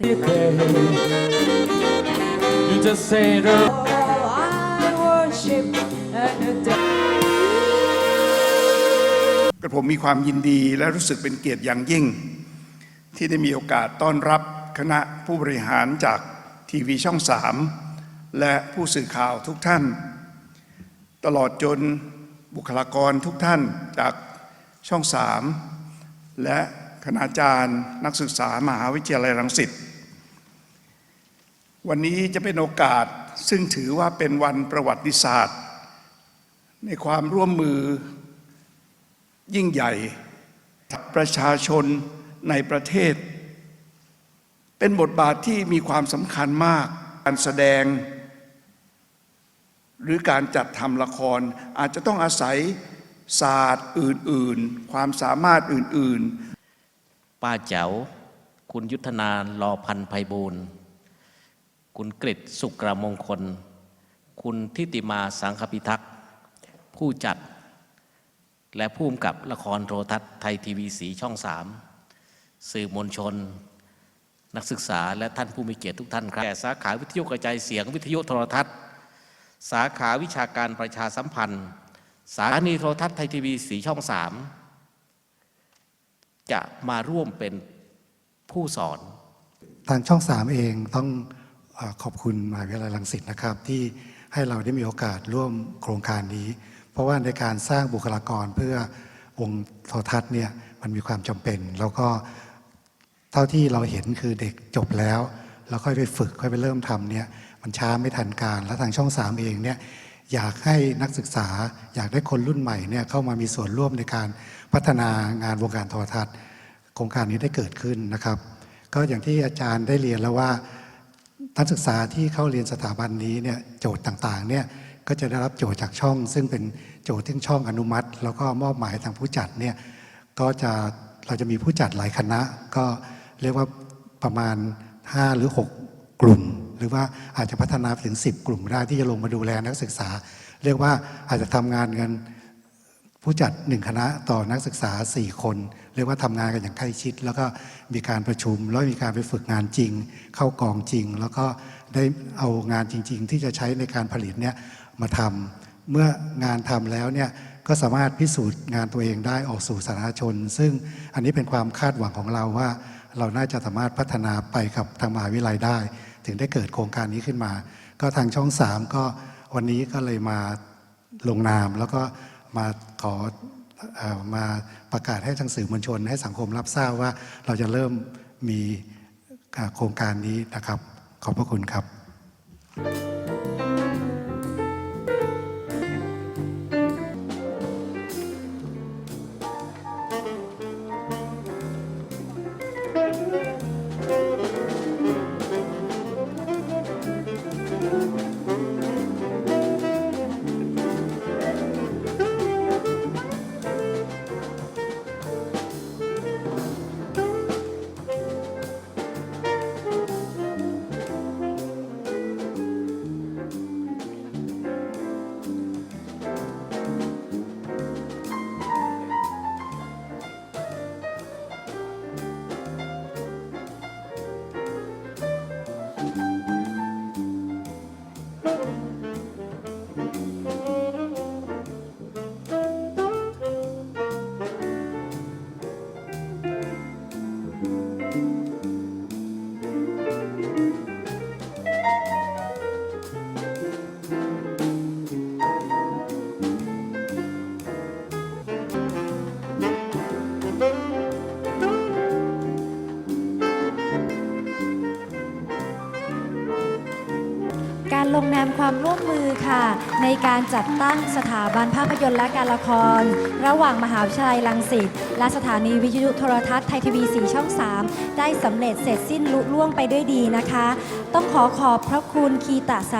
You just say the Oh, I worship and adore. กระผมมีความยินดีและรู้สึกเป็นเกียรติอย่างยิ่ง ที่ได้มีโอกาสต้อนรับคณะผู้บริหารจากทีวีช่องสามและผู้สื่อข่าวทุกท่าน ตลอดจนบุคลากรทุกท่านจากช่องสามและคณาจารย์นักศึกษามหาวิทยาลัยรังสิต วันนี้จะเป็นโอกาสซึ่งถือว่าเป็นวันประวัติศาสตร์ ในความร่วมมือยิ่งใหญ่ประชาชนในประเทศ เป็นบทบาทที่มีความสำคัญมากการแสดง หรือการจัดทำละครอาจจะต้องอาศัยศาสตร์อื่นๆ ความสามารถอื่นๆ ป้าแจ๋วคุณยุทธนารอพันไพบูลย์ คุณกฤษสุกรมงคล คุณทิติมาสังคพิทักษ์ ผู้จัด และผู้กำกับละครโทรทัศน์ไทยทีวีสีช่องสามสื่อมวลชน นักศึกษาและท่านผู้มีเกียรติทุกท่านครับแก่สาขาวิทยุกระจายเสียงวิทยุโทรทัศน์ สาขาวิชาการประชาสัมพันธ์ สถานีโทรทัศน์ไทยทีวีสีช่องสามจะมาร่วมเป็นผู้สอน ทางช่อง3เองต้อง ขอบคุณมหาวิทยาลัยรังสิตนะครับ ที่ให้เราได้มีโอกาสร่วมโครงการนี้ เพราะว่าในการสร้างบุคลากรเพื่อวงโทรทัศน์เนี่ยมันมีความจำเป็น แล้วก็เท่าที่เราเห็นคือเด็กจบแล้ว แล้วค่อยไปฝึกค่อยไปเริ่มทำเนี่ยมันช้าไม่ทันการ และทางช่อง 3 เองเนี่ยอยากให้นักศึกษาอยากได้คนรุ่นใหม่เนี่ยเข้ามามีส่วนร่วมในการพัฒนางานวงการโทรทัศน์ โครงการนี้ได้เกิดขึ้นนะครับ ก็อย่างที่อาจารย์ได้เรียนแล้วว่า นักศึกษาที่เข้าเรียนสถาบันนี้เนี่ยโจทย์ต่างๆเนี่ยก็จะได้รับโจทย์จากช่อง ซึ่งเป็นโจทย์ที่ช่องอนุมัติ แล้วก็มอบหมายทางผู้จัดเนี่ยก็จะเราจะมีผู้จัดหลายคณะ ก็เรียกว่าประมาณ 5 หรือ 6 กลุ่ม หรือว่าอาจจะพัฒนาถึง 10 กลุ่มได้ที่จะลงมาดูแลนักศึกษา เรียกว่าอาจจะทำงานกัน ผู้จัดหนึ่งคณะต่อนักศึกษา 4 คนเรียกว่าทำงานกันอย่างใกล้ชิด แล้วก็มีการประชุม แล้วมีการไปฝึกงานจริง เข้ากองจริง แล้วก็ได้เอางานจริง ๆ ที่จะใช้ในการผลิตเนี่ยมาทำเมื่องานทำแล้วเนี่ยก็สามารถพิสูจน์งานตัวเองได้ออกสู่สาธารณชน ซึ่งอันนี้เป็นความคาดหวังของเราว่า เราน่าจะสามารถพัฒนาไปกับทางมหาวิทยาลัยได้ ถึงได้เกิดโครงการนี้ขึ้นมา ก็ทางช่อง 3 ก็วันนี้ก็เลยมาลงนามแล้วก็ มาขอมาประกาศให้ทางสื่อมวลชน ให้สังคมรับทราบว่าเราจะเริ่มมีโครงการนี้นะครับ ขอบพระคุณครับกา ลงนามความร่วมมือค่ะ ในการจัดตั้งสถาบันภาพยนตร์และการละคร ระหว่างมหาวิทยาลัยรังสิตและสถานีวิทยุโทรทัศน์ไทยทีวีสีช่อง 3 ได้สำเร็จเสร็จสิ้นลุล่วงไปด้วยดีนะคะ ต้องขอขอบพระคุณคีตะสา